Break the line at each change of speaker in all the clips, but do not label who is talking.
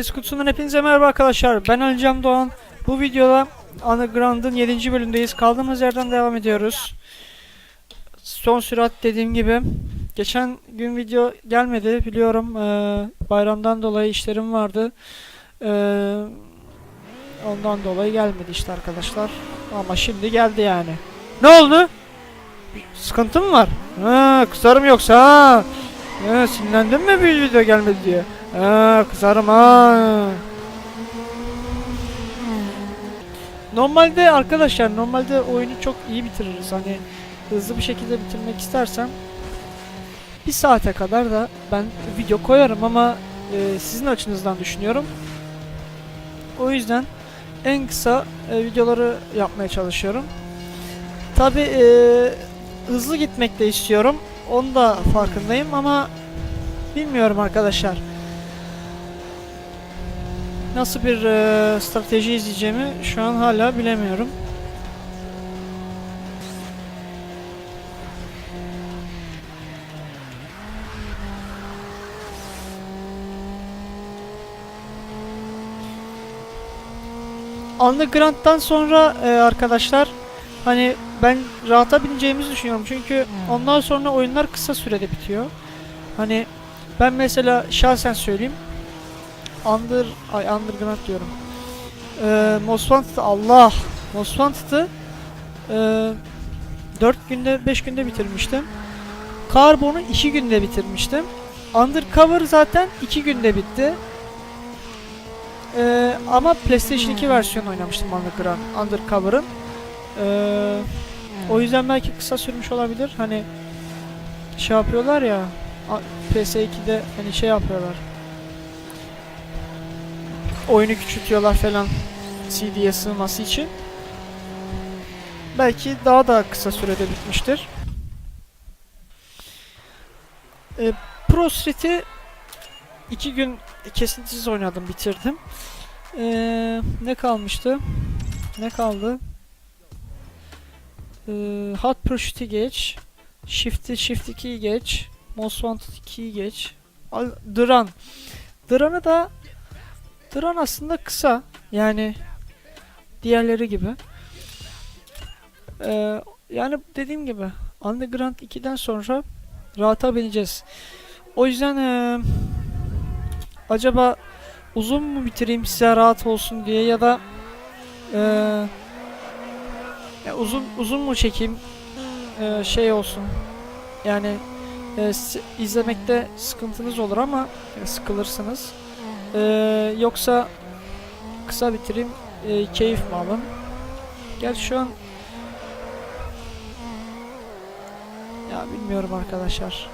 Ses kutusundan hepinize merhaba arkadaşlar. Ben Ali Can Doğan. Bu videoda Underground'ın 7. bölümdeyiz. Kaldığımız yerden devam ediyoruz. Son sürat dediğim gibi. Geçen gün video gelmedi biliyorum. Ee, bayramdan dolayı işlerim vardı. Ee, ondan dolayı gelmedi işte arkadaşlar. Ama şimdi geldi yani. Ne oldu? Sıkıntı mı var? Ha, kızarım yoksa ha. Ha, sinirlendin mi bir video gelmedi diye? Ha, kızarım ha. Normalde arkadaşlar normalde oyunu çok iyi bitiririz. Hani hızlı bir şekilde bitirmek istersem bir saate kadar da ben video koyarım ama e, sizin açınızdan düşünüyorum. O yüzden en kısa e, videoları yapmaya çalışıyorum. Tabi hızlı gitmek de istiyorum. Onu da farkındayım ama bilmiyorum arkadaşlar. Nasıl bir e, strateji izleyeceğimi şu an hala bilemiyorum. Underground'dan sonra e, arkadaşlar hani ben rahata bineceğimizi düşünüyorum çünkü ondan sonra oyunlar kısa sürede bitiyor. Hani ben mesela şahsen söyleyeyim Under ay Underground diyorum. Ee, Most Wanted'ı Allah Most Wanted'ı e, 4 günde 5 günde bitirmiştim. Carbon'u 2 günde bitirmiştim. Undercover zaten 2 günde bitti. Ee, ama PlayStation 2 versiyonu oynamıştım Underground, Undercover'ın. Ee, o yüzden belki kısa sürmüş olabilir. Hani şey yapıyorlar ya a- PS2'de hani şey yapıyorlar. Oyunu küçültüyorlar falan CD'ye sığması için. Belki daha da kısa sürede bitmiştir. Ee, Pro Street'i iki gün kesintisiz oynadım, bitirdim. Ee, ne kalmıştı? Ne kaldı? Ee, Hot Pursuit'i geç. Shift'i Shift 2'yi geç. Most Wanted 2'yi geç. Al- Duran. Duran'ı da Duran aslında kısa. Yani diğerleri gibi. Ee, yani dediğim gibi Underground 2'den sonra rahata bineceğiz. O yüzden ee, acaba uzun mu bitireyim size rahat olsun diye ya da ee, ya uzun uzun mu çekeyim ee, şey olsun yani si- izlemekte sıkıntınız olur ama e, sıkılırsınız. Ee, yoksa kısa bitireyim e, keyif mi alın? Gel şu an ya bilmiyorum arkadaşlar.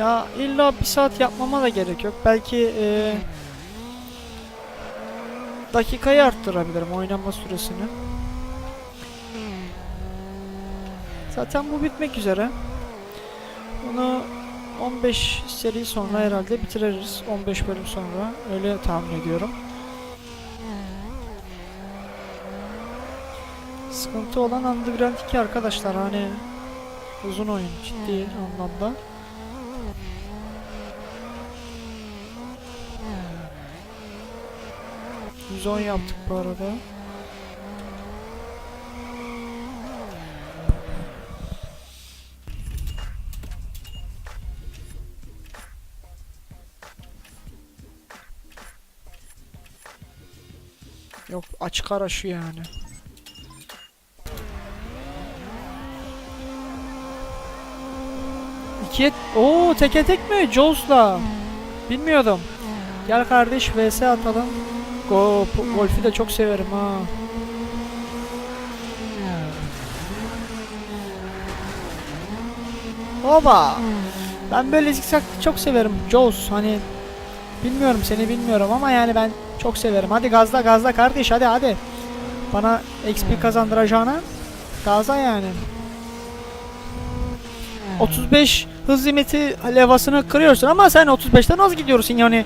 Ya illa bir saat yapmama da gerek yok. Belki e, dakikayı arttırabilirim oynanma süresini. Zaten bu bitmek üzere. Bunu 15 seri sonra herhalde bitiririz. 15 bölüm sonra. Öyle tahmin ediyorum. Sıkıntı olan Underground 2 arkadaşlar hani uzun oyun ciddi anlamda. %10 yaptık bu arada. Yok açık ara şu yani. İkiye... Oo teke tek mi? Jaws'la. Bilmiyordum. Gel kardeş vs atalım. Go, golfü de çok severim ha. Oba. Ben böyle zikzak çok severim. Jaws hani bilmiyorum seni bilmiyorum ama yani ben çok severim. Hadi gazla gazla kardeş hadi hadi. Bana XP kazandıracağına gazla yani. 35 hız limiti levhasını kırıyorsun ama sen 35'ten az gidiyorsun yani.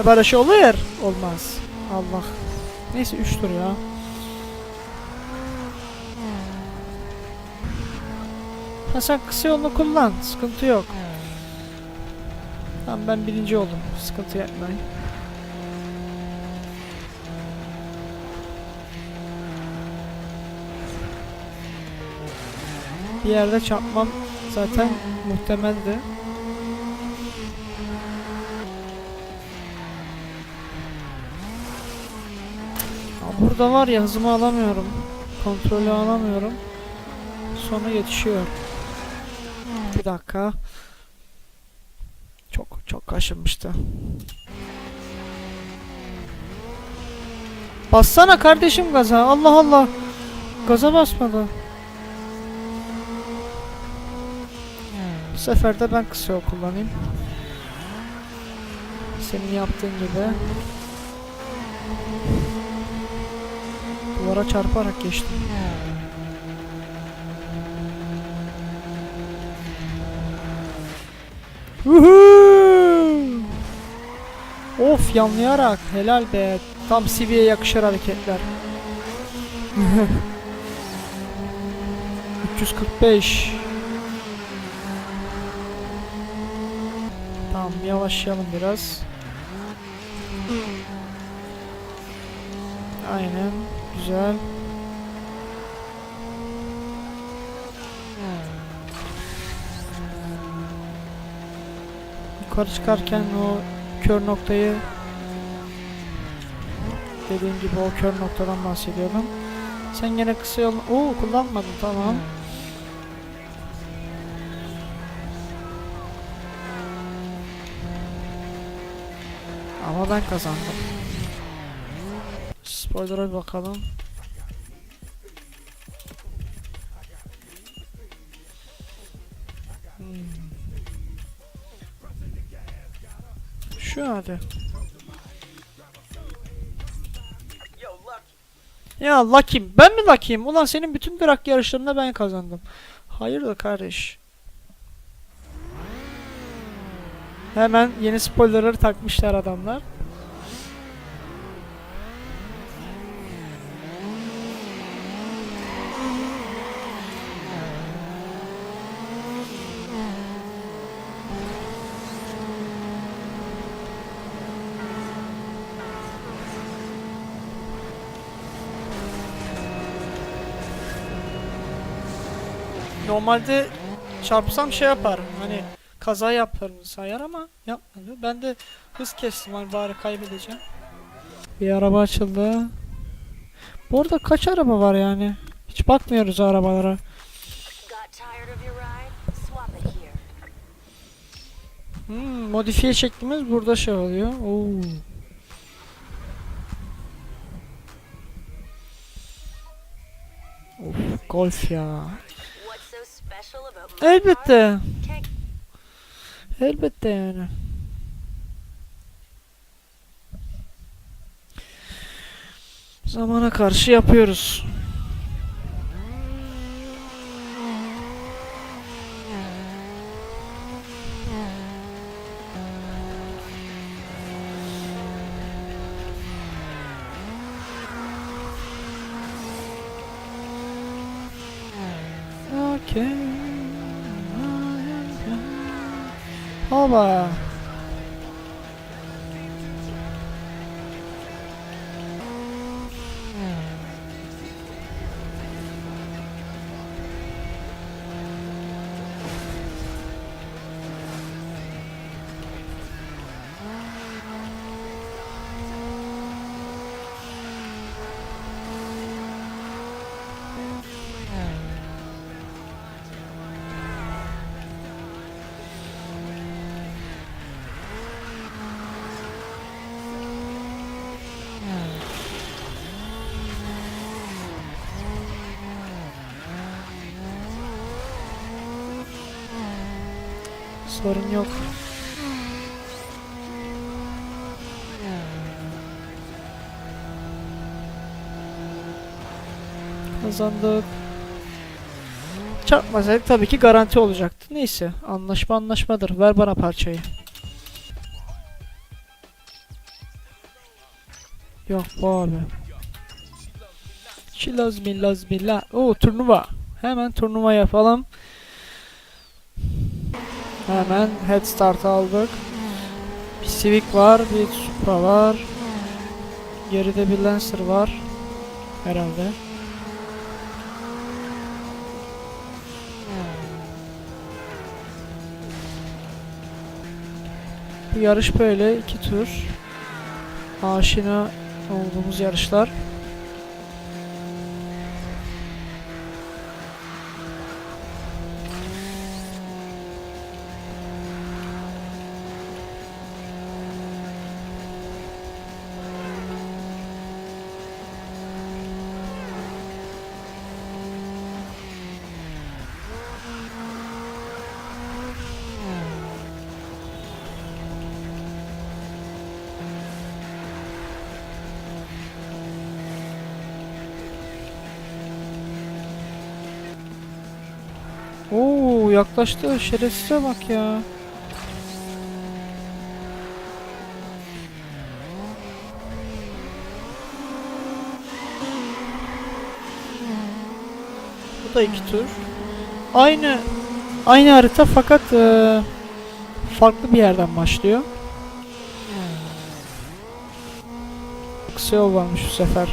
E, Böyle şey olur. Olmaz. Allah. Neyse 3 tur ya. Ha sen kısa yolunu kullan. Sıkıntı yok. Tamam ben birinci oldum. Sıkıntı yapmayın. Bir yerde çarpmam zaten muhtemeldi. Burada var ya hızımı alamıyorum. Kontrolü alamıyorum. Sonra yetişiyor. Bir dakika. Çok çok kaşınmıştı. Bassana kardeşim gaza. Allah Allah. Gaza basmadı. Bu sefer de ben kısa kullanayım. Senin yaptığın gibi. Duvara çarparak geçtim. Woohoo! Of yanlayarak helal be. Tam CV'ye yakışır hareketler. 345 Tamam yavaşlayalım biraz. Aynen güzel. Yukarı çıkarken o kör noktayı dediğim gibi o kör noktadan bahsediyordum. Sen gene kısa yol... Oo kullanmadın tamam. Ama ben kazandım. Spoiler'a bakalım. Şu hadi. Ya Lucky'm. Ben mi Lucky'm? Ulan senin bütün drag yarışlarında ben kazandım. Hayırdır kardeş? Hemen yeni spoilerları takmışlar adamlar. Normalde çarpsam şey yapar. Hani kaza yaparım sayar ama yapmadı. Ben de hız kestim hani bari kaybedeceğim. Bir araba açıldı. Bu arada kaç araba var yani? Hiç bakmıyoruz arabalara. Hmm, modifiye şeklimiz burada şey oluyor. Oo. Of, golf ya. Elbette. Elbette yani. Zamana karşı yapıyoruz. Okay. 好吧。Sorun yok. Kazandık. Çarpmasaydık tabii ki garanti olacaktı. Neyse anlaşma anlaşmadır. Ver bana parçayı. Yok bu abi. Şilaz millaz billah. Oo turnuva. Hemen turnuva yapalım. Hemen head start aldık. Bir Civic var, bir Supra var. Geride bir Lancer var. Herhalde. Bu yarış böyle iki tur. Aşina olduğumuz yarışlar. Yaklaştı şerefsize bak ya. Bu da iki tur. Aynı aynı harita fakat eee, farklı bir yerden başlıyor. Kısa yol varmış bu sefer.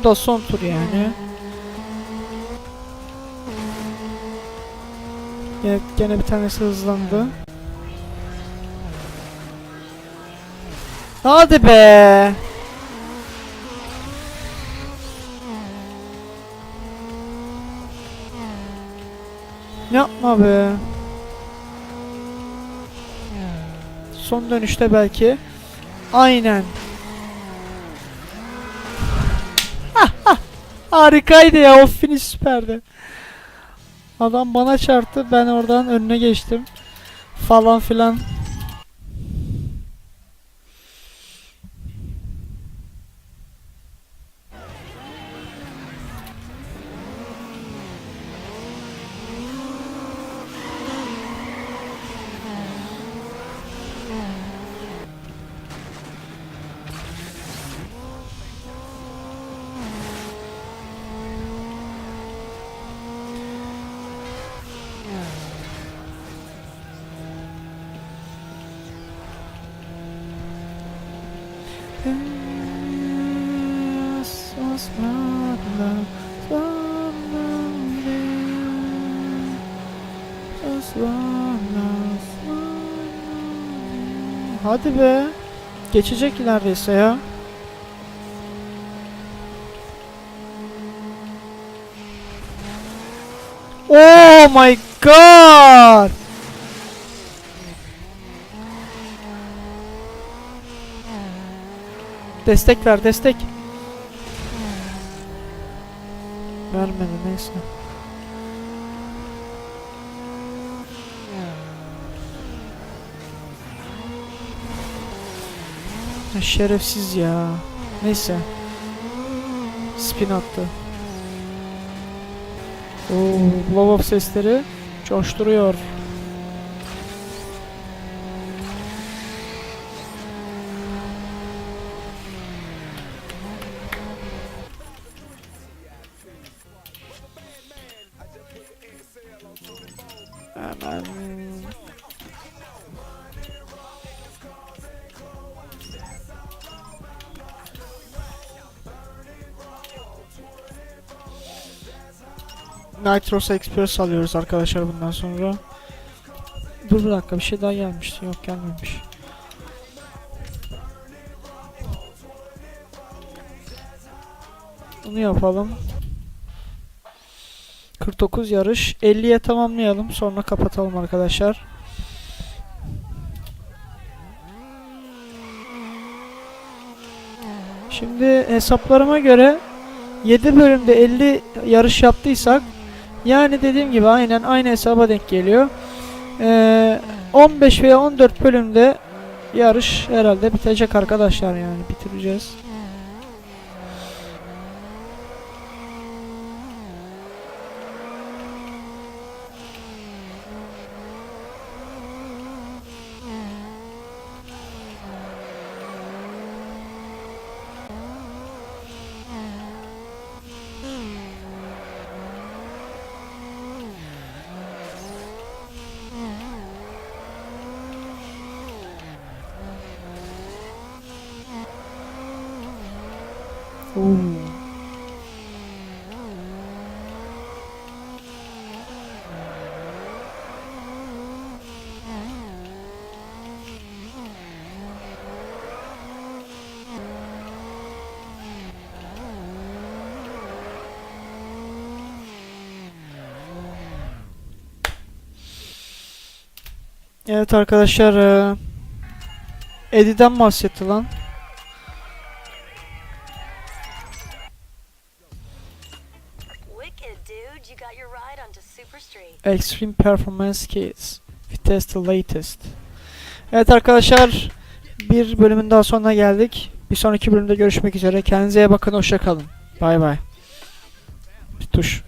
Bu da son tur yani. Gene, gene bir tanesi hızlandı. Hadi be. Yapma be. Son dönüşte belki. Aynen. Harikaydı ya o finish süperdi. Adam bana çarptı ben oradan önüne geçtim. Falan filan. Hadi be. Geçecek neredeyse ya. Oh my god. Destek ver destek. Vermedi neyse. Ya şerefsiz ya. Neyse. Spin attı. Oo, blow up sesleri coşturuyor. Nitros Express alıyoruz arkadaşlar bundan sonra. Dur bir dakika bir şey daha gelmişti. Yok gelmemiş. Bunu yapalım. 49 yarış. 50'ye tamamlayalım. Sonra kapatalım arkadaşlar. Şimdi hesaplarıma göre 7 bölümde 50 yarış yaptıysak yani dediğim gibi aynen aynı hesaba denk geliyor. Ee, 15 veya 14 bölümde yarış herhalde bitecek arkadaşlar yani bitireceğiz. Oo. Evet arkadaşlar eee Eddie'den bahsetti lan. Extreme Performance Kits. Vites the latest. Evet arkadaşlar bir bölümün daha sonuna geldik. Bir sonraki bölümde görüşmek üzere. Kendinize bakın. Hoşça kalın. Bay bay. Bir tuş.